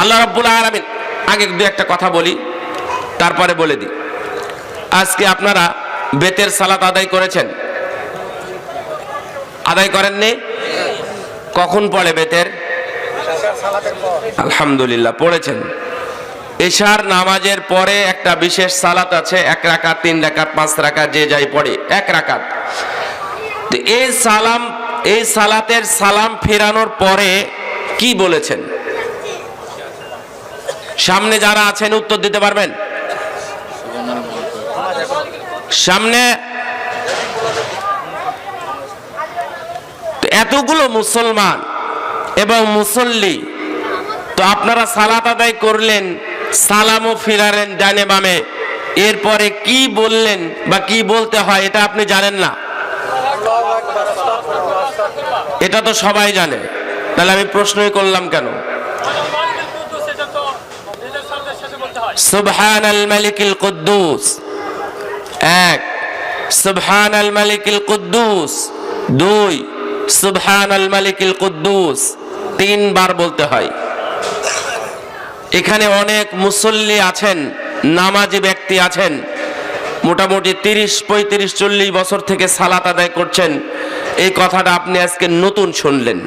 আল্লাহ রব্বুল আলমিন, আগে দু একটা কথা বলি, তারপরে বলে দিই। আজকে আপনারা বেতের সালাত আদায় করেছেন? আদায় করেননি? কখন পড়ে বেতের? আলহামদুলিল্লাহ, পড়েছেন। এশার নামাজের পরে একটা বিশেষ সালাত আছে, এক রাকাত, তিন রাকাত, পাঁচ রাকাত, যে যাই পড়ে, এক রাকাত। তো এই সালাম, এই সালাতের সালাম ফেরানোর পরে কি বলেছেন? সামনে যারা আছেন উত্তর দিতে পারবেন। সামনে। এতগুলো মুসলমান এবং মুসল্লি, তো আপনারা সালাত আদায় করলেন, সালামও ফিরালেন ডানে বামে। এরপরে কি বললেন বা কি বলতে হয় এটা আপনি জানেন না। এটা তো সবাই জানে। তাহলে আমি প্রশ্নই করলাম কেন? সুবহান আল মালিকিল কুদ্দুস। এক সুবহান আল মালিকিল কুদ্দুস। দুই সুবহান আল মালিকিল কুদ্দুস। তিনবার বলতে হয়। এখানে অনেক মুসল্লি আছেন, নামাজি ব্যক্তি আছেন। মোটামুটি তিরিশ, পঁয়ত্রিশ, চল্লিশ বছর থেকে সালাত আদায় করছেন। এই কথাটা আপনি আজকে নতুন শুনলেন।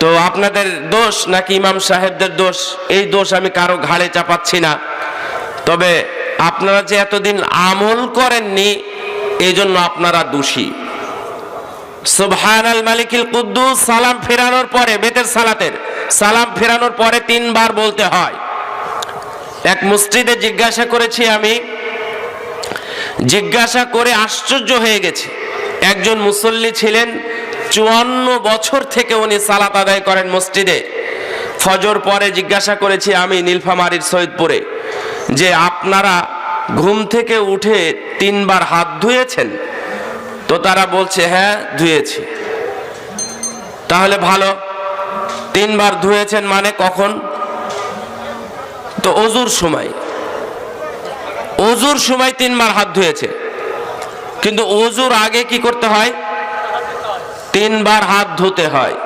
তো আপনাদের দোষ নাকি ইমাম সাহেবদের দোষ? এই দোষ আমি কারও ঘাড়ে চাপাচ্ছি না। তবে আপনারা যে এতদিন আমল করেননি এই জন্য আপনারা দোষী। সুবহান আল মালিকিল সালাম ফেরানোর পরে, বেতের সালাতের, সালাম ফেরানোর পরে তিনবার বলতে হয়। এক মসজিদে জিজ্ঞাসা করেছি আমি, জিজ্ঞাসা করে আশ্চর্য হয়ে গেছে। একজন মুসল্লি ছিলেন চুয়ান্ন বছর থেকে উনি সালাত আদায় করেন মসজিদে। ফজর পরে জিজ্ঞাসা করেছি, আমি নীলফামারীর সৈয়দপুরে। যে আপনারা ঘুম থেকে উঠে তিনবার হাত ধুয়েছেন? তো তারা বলছে হ্যাঁ ধুয়েছি। তাহলে ভালো, তিনবার ধুয়েছেন মানে কখন? তো অজুর সময়। অজুর সময় তিনবার হাত ধুয়েছে। কিন্তু অজুর আগে কি করতে হয়? তিনবার হাত ধুতে হয়।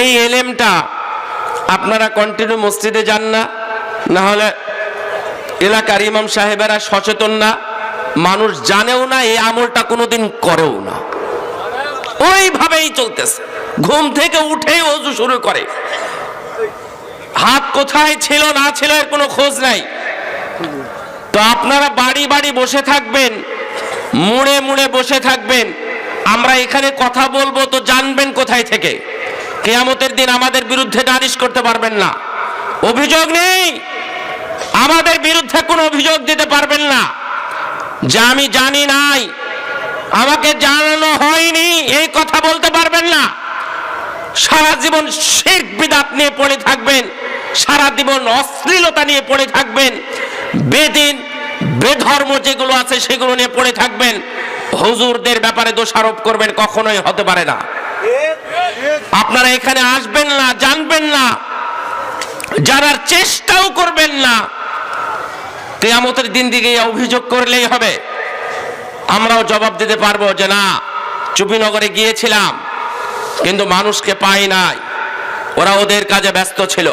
এই এলেমটা আপনারা কন্টিনিউ মসজিদে যান না না হলে এলাকার ইমাম সাহেবেরা সচেতন না, মানুষ জানেও না, এই আমলটা কোনোদিন করেও না। ওইভাবেই চলতেছে। ঘুম থেকে উঠেই অজু শুরু করে। হাত কোথায় ছিল, না ছিল, এর কোনো খোঁজ নাই। তো আপনারা বাড়ি বাড়ি বসে থাকবেন মুড়ে মুড়ে বসে থাকবেন। আমরা এখানে কথা বলব তো জানবেন কোথায় থেকে। কেয়ামতের দিন আমাদের বিরুদ্ধে নালিশ করতে পারবেন না। অভিযোগ নেই। আমাদের বিরুদ্ধে কোনো অভিযোগ দিতে পারবেন না। যে আমি জানি নাই, আমাকে জানানো হয়নি, এই কথা বলতে পারবেন না। সারা জীবন শেখ বিদাত নিয়ে পড়ে থাকবেন, সারা জীবন অশ্লীলতা নিয়ে পড়ে থাকবেন, বেদিন বেধর্ম যেগুলো আছে সেগুলো নিয়ে পড়ে থাকবেন। হুজুরদের ব্যাপারে দোষারোপ করবেন কখনোই হতে পারে না। আপনারা এখানে আসবেন না, জানবেন না, জানার চেষ্টাও করবেন না। কেয়ামতের দিন দিকে অভিযোগ করলেই হবে। আমরাও জবাব দিতে পারব যে না, চুপিনগরে গিয়েছিলাম, কিন্তু মানুষকে পাই নাই। ওরা ওদের কাজে ব্যস্ত ছিল।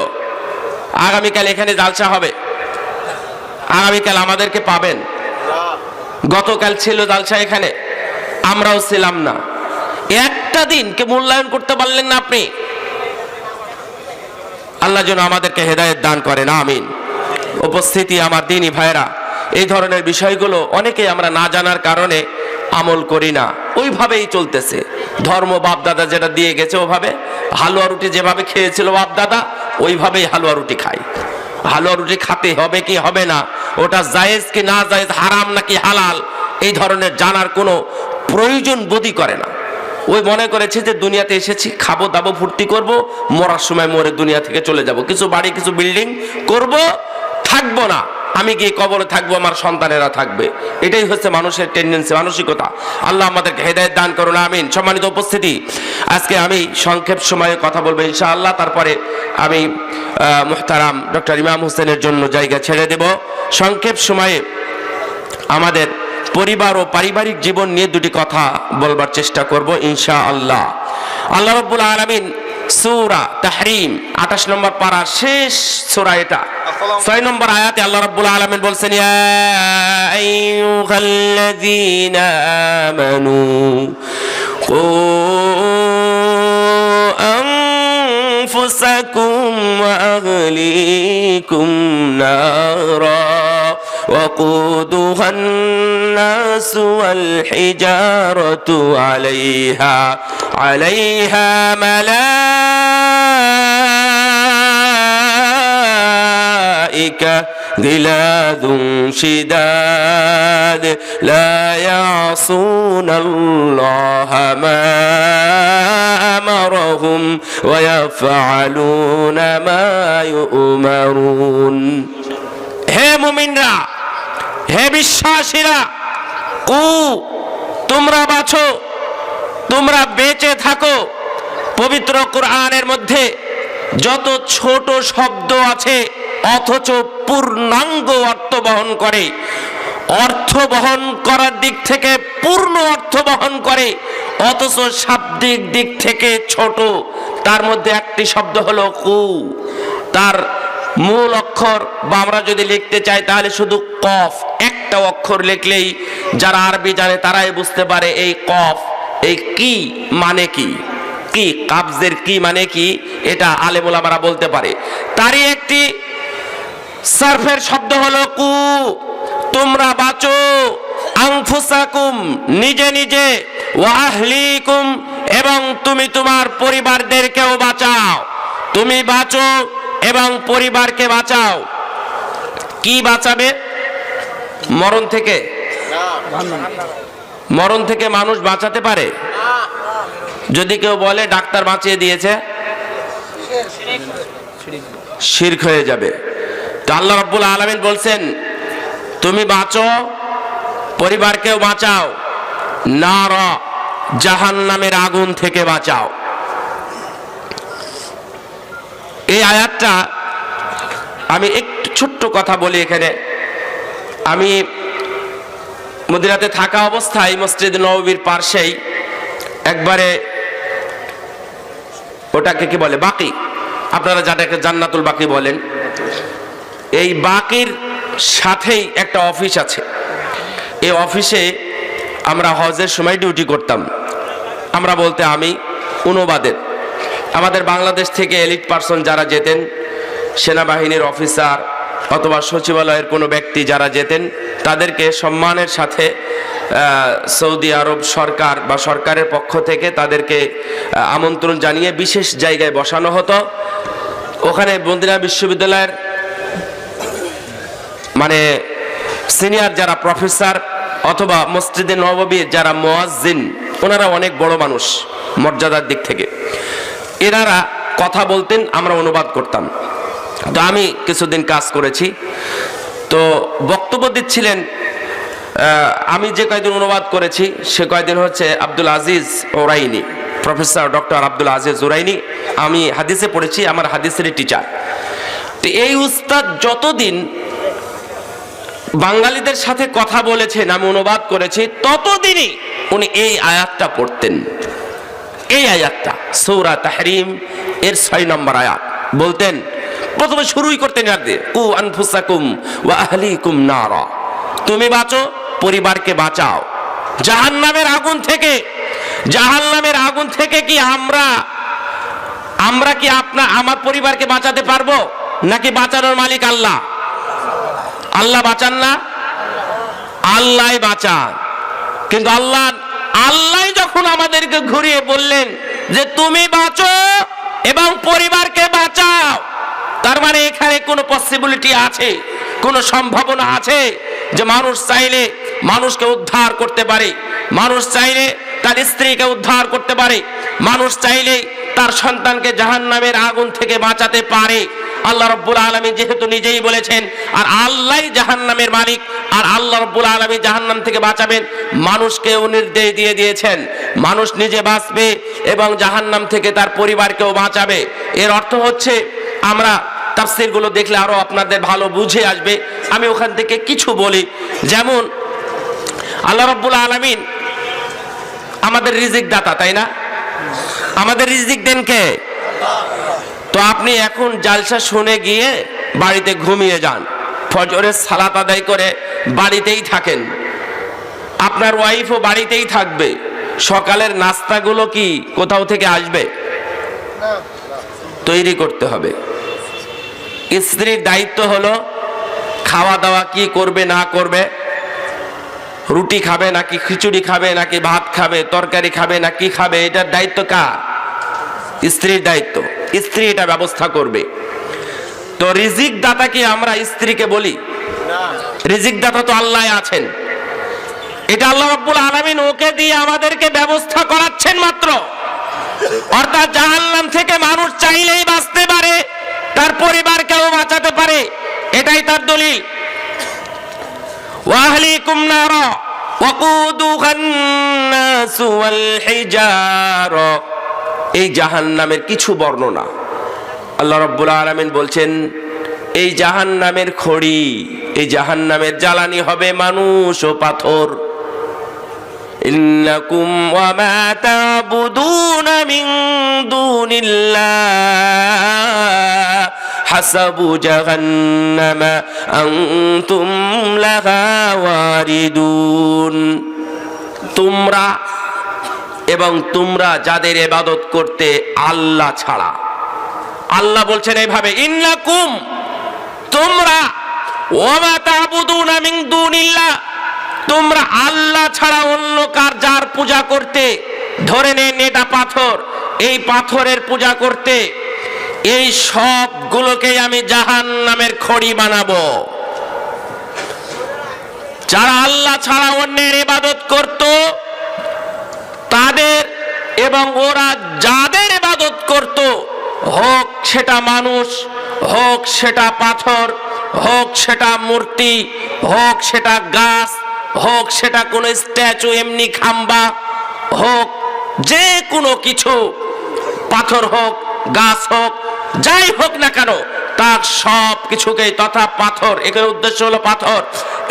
আগামীকাল এখানে জালসা হবে। আগামীকাল আমাদেরকে পাবেন। গতকাল ছিল জালসা এখানে, আমরাও ছিলাম না। একটা দিনকে মূল্যায়ন করতে পারলেন না আপনি। আল্লাহ যেন আমাদেরকে হেদায়েত দান করেন, আমিন। উপস্থিতি আমার দিনই ভাইরা এই ধরনের বিষয়গুলো অনেকে আমরা না জানার কারণে আমল করি না। ওইভাবেই চলতেছে। ধর্ম বাপদাদা যেটা দিয়ে গেছে ওভাবে, হালুয়া রুটি যেভাবে খেয়েছিল বাপদাদা, ওইভাবেই হালুয়া রুটি খাই হালুয়া রুটি খাতে হবে কি হবে না ওটা জায়েজ কি না জায়েজ, হারাম নাকি হালাল, এই ধরনের জানার কোনো প্রয়োজন বোধই করে না। ওই মনে করেছে যে দুনিয়াতে এসেছি, খাব দাবো ফুর্তি করব, মরার সময় মরে দুনিয়া থেকে চলে যাব। কিছু বাড়ি, কিছু বিল্ডিং করব, থাকব না। আমি গিয়ে কবরে থাকব, আমার সন্তানেরা থাকবে। এটাই হচ্ছে মানুষের টেন্ডেন্সি মানসিকতা। আল্লাহ আমাদেরকে হেদায়ত দান করুন, আমিন। সম্মানিত উপস্থিতি, আজকে আমি সংক্ষেপ সময়ে কথা বলব ইনশাআল্লাহ, তারপরে আমি মুহতারাম ডক্টর ইমাম হোসেনের জন্য জায়গা ছেড়ে দেব। সংক্ষেপ সময়ে আমাদের পরিবার ও পারিবারিক জীবন নিয়ে দুটি কথা বলবার চেষ্টা করব ইনশা আল্লাহ আল্লাহ রব্বুল আলমিন সূরা তাহরিম 28 নম্বর পারা শেষ সূরা এটা ছয় নম্বর আয়াতে আল্লাহ রাব্বুল আলামিন বলছেন ইয়া আইয়ুহাল্লাযীনা আমানু قوا أنفسكم وأهليكم نارا وقودها الناس والحجارة عليها عليها ملائكة غلاظ شداد لا يعصون الله ما أمرهم ويفعلون ما يؤمرون হে মুমিনরা হে বিশ্বাসীরা, কু, তোমরা বাছো তোমরা বেঁচে থাকো। পবিত্র কোরআনের মধ্যে যত ছোট শব্দ আছে, অথচ পূর্ণাঙ্গ অর্থ বহন করে। অর্থ বহন করার দিক থেকে পূর্ণ অর্থ বহন করে, অথচ শাব্দিক দিক থেকে ছোট। তার মধ্যে একটি শব্দ হলো কু। তার মূল অক্ষর বা আমরা যদি লিখতে চাই তাহলে শুধু কফ, একটা অক্ষর লিখলেই যারা আরবি জানে তারাই বুঝতে পারে এই কফ, এই কি মানে কি? কি কাবজের কি মানে কি? এটা আলেমুল আমরা বলতে পারে। তারই একটি সার্ফের শব্দ হলো কু, তোমরা বাঁচো আংফুসাকুম নিজে নিজে ওয়াহলিকুম এবং তুমি তোমার পরিবারদেরকেও বাঁচাও। তুমি বাঁচো এবং পরিবারকে বাঁচাও। কি বাঁচাবে? মরণ থেকে। মরণ থেকে মানুষ বাঁচাতে পারে? যদি কেউ বলে, ডাক্তার বাঁচিয়ে দিয়েছে, শির্ক হয়ে যাবে। তো আল্লাহ রাব্বুল আলামিন বলছেন, তুমি বাঁচো, পরিবারকেও বাঁচাও। না র জাহান নামের আগুন থেকে বাঁচাও। এই আয়াতটা আমি একটু ছোট্ট কথা বলি এখানে। আমি মদিনাতে থাকা অবস্থায় মসজিদ নববীর পার্শ্বেই একবারে ওটাকে কি বলে, বাকি। আপনারা যাটাকে জান্নাতুল বাকি বলেন, এই বাকির সাথেই একটা অফিস আছে। এই অফিসে আমরা হজের সময় ডিউটি করতাম। আমরা বলতে আমি অনুবাদের আমাদের বাংলাদেশ থেকে এলিট পার্সন যারা যেতেন, সেনাবাহিনীর অফিসার অথবা সচিবালয়ের কোনো ব্যক্তি যারা যেতেন, তাদেরকে সম্মানের সাথে সৌদি আরব সরকার বা সরকারের পক্ষ থেকে তাদেরকে আমন্ত্রণ জানিয়ে বিশেষ জায়গায় বসানো হতো। ওখানে বন্দিনা বিশ্ববিদ্যালয়ের মানে সিনিয়র যারা প্রফেসর অথবা মসজিদে নববীর যারা মোয়াজ্জিন, ওনারা অনেক বড় মানুষ মর্যাদার দিক থেকে। এনারা কথা বলতেন, আমরা অনুবাদ করতাম। তো আমি কিছুদিন কাজ করেছি। তো বক্তব্য দিচ্ছিলেন আমি যে কয়দিন অনুবাদ করেছি, সে কয়দিন হচ্ছে Abdul Aziz Oraini, professor doctor Abdul Aziz Oraini. আমি হাদিসে পড়েছি, আমার হাদিসেরই টিচার তো এই উস্তাদ যতদিন বাঙালিদের সাথে কথা বলেছেন, আমি অনুবাদ করেছি, ততদিনই উনি এই আয়াতটা পড়তেন। এই আয়াতটা, সৌরা তাহরিম, এর ছয় নম্বর আয়াত। বলতেন, প্রথমে শুরুই করতেন আহলিকুম নারা। তুমি বাঁচো, পরিবারকে বাঁচাও। জাহান্নামের আগুন থেকে, জাহান্নামের আগুন থেকে কি আমরা আমরা কি আপনা, আমার পরিবারকে বাঁচাতে পারব? নাকি বাঁচানোর মালিক আল্লাহ? আল্লাহ বাঁচান না? আল্লাহ বাঁচান। কিন্তু আল্লাহ আল্লাহ যখন আমাদেরকে ঘুরিয়ে বললেন যে তুমি বাঁচো এবং পরিবারকে বাঁচাও, তার মানে এখানে কোনো পসিবিলিটি আছে, কোনো সম্ভাবনা আছে যে মানুষ চাইলে মানুষকে উদ্ধার করতে পারে, মানুষ চাইলে তার স্ত্রীকে উদ্ধার করতে পারে, মানুষ চাইলে তার সন্তানকে জাহান্নামের আগুন থেকে বাঁচাতে পারে। আল্লাহ রব্বুল আলমী যেহেতু নিজেই বলেছেন, আর আল্লাহ জাহান্নামের মালিক আর আল্লাহ রব্বুল আলমী জাহান্নাম থেকে বাঁচাবেন। মানুষকেও নির্দেশ দিয়ে দিয়েছেন। মানুষ নিজে বাঁচবে এবং জাহান্নাম থেকে তার পরিবারকেও বাঁচাবে। এর অর্থ হচ্ছে, আমরা তাফসিরগুলো দেখলে আরও আপনাদের ভালো বুঝে আসবে। আমি ওখান থেকে কিছু বলি। যেমন, আল্লাহ রব্বুল আলমিন আমাদের রিজিক দাতা, তাই না? আমাদের রিজিক দেন কে? তো আপনি এখন জালসা শুনে গিয়ে বাড়িতে ঘুমিয়ে যান। ফজরের সালাত আদায় করে বাড়িতেই থাকেন। আপনার ওয়াইফও বাড়িতেই থাকবে। সকালের নাস্তাগুলো কি কোথাও থেকে আসবে? তৈরি করতে হবে। স্ত্রীর দায়িত্ব হলো খাওয়া দাওয়া কি করবে, না করবে। রুটি খাবে, নাকি খিচুড়ি খাবে, নাকি ভাত খাবে, তরকারি খাবে না কি খাবে, এটার দায়িত্ব কার? স্ত্রীর দায়িত্ব। স্ত্রী এটা ব্যবস্থা করবে। তো রিজিক দাতাকে আমরা স্ত্রীকে বলি? রিজিক দাতা তো আল্লাহ আছেন। এটা আল্লাহ রব্বুল আলমিন ওকে দিয়ে আমাদেরকে ব্যবস্থা করাচ্ছেন মাত্র। অর্থাৎ জাহান্নাম থেকে মানুষ চাইলেই বাঁচতে পারে তার পরিবারকেও বাঁচাতে পারে। এটাই তার দলিল। ওয়াহলি কুমনার এই জাহান্নামের কিছু বর্ণনা। আল্লাহ রব্বুল আলমিন বলছেন, এই জাহান নামের খড়ি, এই জাহান নামের জ্বালানি হবে মানুষ ও পাথর। হাসাবু তোমরা এবং তোমরা যাদের এবাদত করতে আল্লাহ ছাড়া আল্লাহ বলছেন এইভাবে, ইন্নাকুম, তোমরা ওমা তাবুদুনা মিন দুনিল্লাহ, তোমরা আল্লাহ ছাড়া অন্য কার যার পূজা করতে, ধরে নেন এটা পাথর, এই পাথরের পূজা করতে, এই সবগুলোকে আমি জাহান নামের খড়ি বানাবো। যারা আল্লাহ ছাড়া অন্যের ইবাদত করত, তাদের এবং ওরা যাদের ইবাদত করত হোক সেটা মানুষ, হোক সেটা পাথর, হোক সেটা মূর্তি, হোক সেটা গাছ, হোক সেটা কোনো স্ট্যাচু, এমনি খাম্বা, হোক যে কোনো কিছু, পাথর হোক, গাছ হোক, যাই হোক না কেন, তার সব কিছুকে তথা পাথর এখানে উদ্দেশ্য হলো পাথর,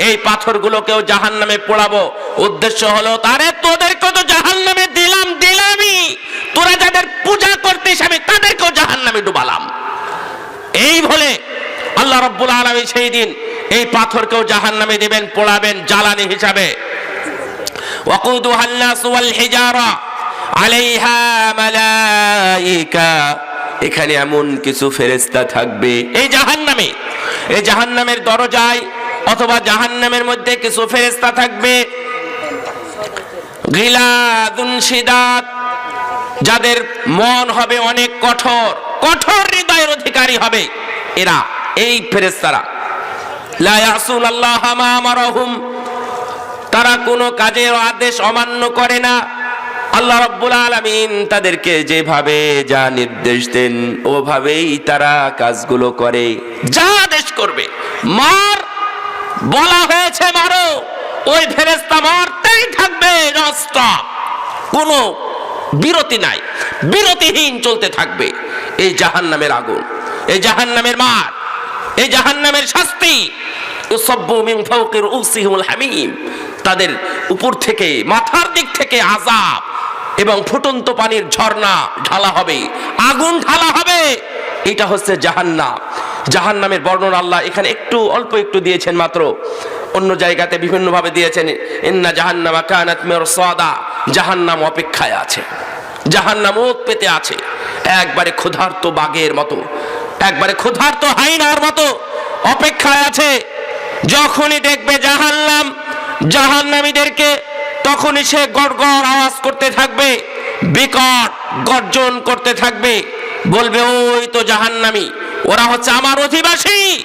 এই পাথরগুলোকেও জাহান নামে পোড়াবো, উদ্দেশ্য হলো তারে তোদেরকে তো জাহান নামে দিলাম দিলামই তোরা যাদের পূজা করতিস, আমি তাদেরকেও জাহান নামে ডুবালাম। এই বলে আল্লাহ রব্বুল আলমী সেই দিন এই পাথরকেও জাহান নামে দেবেন, পোড়াবেন জ্বালানি হিসাবে। এখানে এমন কিছু ফেরেস্তা থাকবে। এই জাহান নামে এই জাহান নামের দরজায় অথবা জাহান নামের মধ্যে কিছু ফেরেস্তা থাকবে। গিলাদুন দুনশিদাত যাদের মন হবে অনেক কঠোর কঠোর হৃদয়ের অধিকারী হবে এরা, এই ফেরেস্তারা তারা কোনো কাজের আদেশ অমান্য করে না। আল্লাহ রব্বুল আলামিন তাদেরকে যেভাবে যা নির্দেশ দেন, ওভাবেই তারা কাজগুলো করে। যা আদেশ করবে, মার, বলা হয়েছে মারো, ওই ফেরেস্তা মারতেই থাকবে নস্টপ কোনো বিরতি নাই, বিরতিহীন চলতে থাকবে। এই জাহান্নামের আগুন, এই জাহান্নামের মার, এই শাস্তি। মিন ফাওকির হামিম, তাদের উপর থেকে, মাথার দিক থেকে আযাব এবং ফুটন্ত পানির ঝর্ণা ঢালা হবে, আগুন ঢালা হবে। এটা হচ্ছে জাহান্নাম। জাহান্নামের বর্ণনা আল্লাহ এখানে একটু, অল্প একটু দিয়েছেন মাত্র। অন্য জায়গাতে বিভিন্নভাবে দিয়েছেন, ইন্না জাহান্নামা কানাত মিরসাদা। জাহান্নাম অপেক্ষায় আছে। জাহান্নাম ওত পেতে আছে। একবারে ক্ষুধার্ত বাঘের মতো, একবারে ক্ষুধার্ত হাইনার মতো অপেক্ষায় আছে। যখনই দেখবে জাহান্নাম, জাহান্নামীদেরকে তখনই সে গড় গড় আওয়াজ করতে থাকবে, বিকট গর্জন করতে থাকবে। বলবে, ওই তো জাহান্নামী, ওরা হচ্ছে আমার অধিবাসী।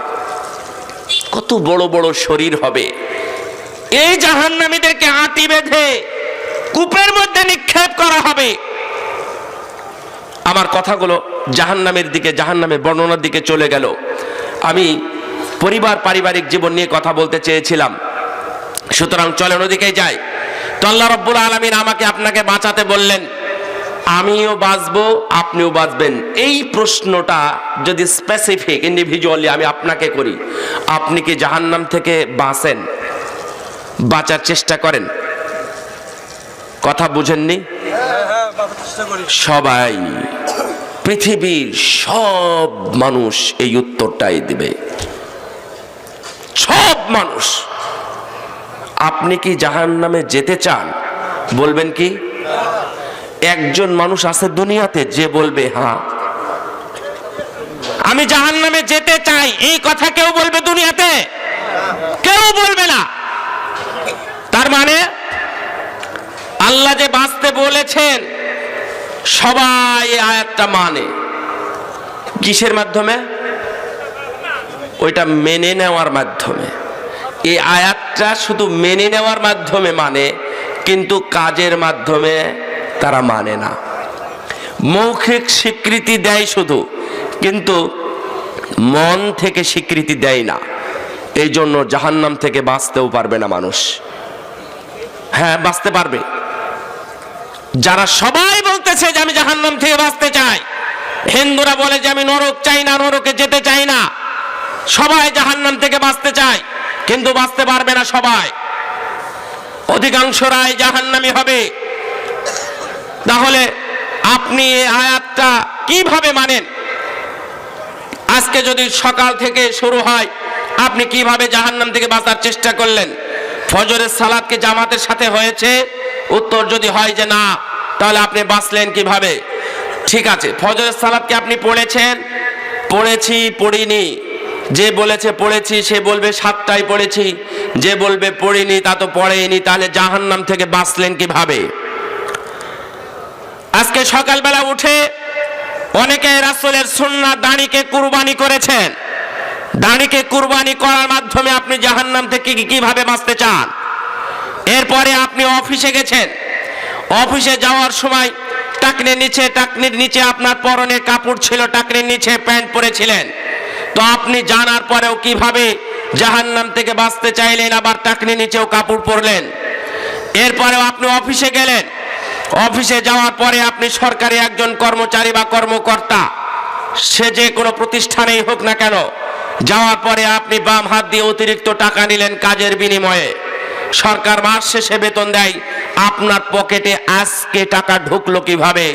কত বড় বড় শরীর হবে। এই জাহান্নামীদেরকে আটি বেঁধে কূপের মধ্যে নিক্ষেপ করা হবে। আমার কথাগুলো জাহান্নামের দিকে, জাহান্নামের বর্ণনার দিকে চলে গেল। আমি পরিবার, পারিবারিক জীবন নিয়ে কথা বলতে চেয়েছিলাম। সুতরাং চলেন ওদিকে যাই। তো আল্লাহ রব্বুল আলমিন আমাকে আপনাকে বাঁচাতে বললেন। আমিও বাঁচবো, আপনিও বাঁচবেন। এই প্রশ্নটা যদি স্পেসিফিক ইন্ডিভিজুয়ালি আমি আপনাকে করি, আপনি কি জাহান্নাম থেকে বাঁচেন? বাঁচার চেষ্টা করেন? কথা বুঝেননি? সবাই, পৃথিবীর সব মানুষ এই উত্তরটাই দিবে। সব মানুষ। আপনি কি জাহান নামে যেতে চান? বলবেন কি? একজন মানুষ আছে দুনিয়াতে, যে বলবে হ্যাঁ। আমি জাহান নামে যেতে চাই, এই কথা কেউ বলবে দুনিয়াতে? কেউ বলবে না। তার মানে আল্লাহ যে বাঁচতে বলেছেন, সবাই আয়াতটা মানে। কিসের মাধ্যমে? ওইটা মেনে নেওয়ার মাধ্যমে। এই আয়াতটা শুধু মেনে নেওয়ার মাধ্যমে মানে কিন্তু কাজের মাধ্যমে তারা মানে না। মৌখিক স্বীকৃতি দেয় শুধু, কিন্তু মন থেকে স্বীকৃতি দেয় না। এই জন্য জাহান্নাম থেকে বাঁচতেও পারবে না মানুষ। হ্যাঁ বাঁচতে পারবে। যারা সবাই বলতেছে যে আমি জাহান্নাম থেকে বাঁচতে চাই, হিন্দুরা বলে যে আমি নরক চাই না, নরকে যেতে চাই না। সবাই জাহান্নাম থেকে বাঁচতে চায়, কিন্তু বাঁচতে পারবে না সবাই। অধিকাংশ অধিকাংশরাই জাহান্নামি হবে। তাহলে আপনি এই আয়াতটা কীভাবে মানেন? আজকে যদি সকাল থেকে শুরু হয়, আপনি কীভাবে জাহান্নাম থেকে বাঁচার চেষ্টা করলেন? ফজরের সালাদকে জামাতের সাথে হয়েছে? উত্তর যদি হয় যে না, তাহলে আপনি বাঁচলেন কীভাবে? ঠিক আছে, ফজরের সালাদকে আপনি পড়েছেন? পড়েছি, পড়িনি। যে বলেছে পড়েছি, সে বলবে সাতটায় পড়েছি। যে বলবে পড়িনি, তা তো পড়েনি তাহলে জাহান্নাম থেকে বাঁচলেন কীভাবে? আজকে সকালবেলা উঠে অনেকে রাসূলের সুন্নাহ দাঁড়িকে কুরবানি করেছেন। দাঁড়িকে কুরবানি করার মাধ্যমে আপনি জাহান্নাম থেকে কীভাবে বাঁচতে চান? এরপরে আপনি অফিসে গেছেন। অফিসে যাওয়ার সময় টাকনের নিচে টাকনির নিচে আপনার পরনে কাপড় ছিল, টাকনির নিচে প্যান্ট পরেছিলেন। তো আপনি জানার পরেও কীভাবে জাহান্নাম থেকে বাঁচতে চাইলেন, আবার টাকনির নিচেও কাপড় পরলেন। এরপরেও আপনি অফিসে গেলেন। অফিসে যাওয়ার পরে আপনি সরকারি একজন কর্মচারী বা কর্মকর্তা, সে যে কোনো প্রতিষ্ঠানেই হোক না কেন, যাওয়ার পরে আপনি বাম হাত দিয়ে অতিরিক্ত টাকা নিলেন কাজের বিনিময়ে। সরকার মাস শেষে বেতন দেয়, আপনার পকেটে আজকে টাকা ঢুকলো কীভাবে?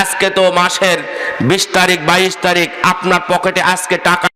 আজকে তো মাসের বিশ তারিখ, বাইশ তারিখ, আপনার পকেটে আজকে টাকা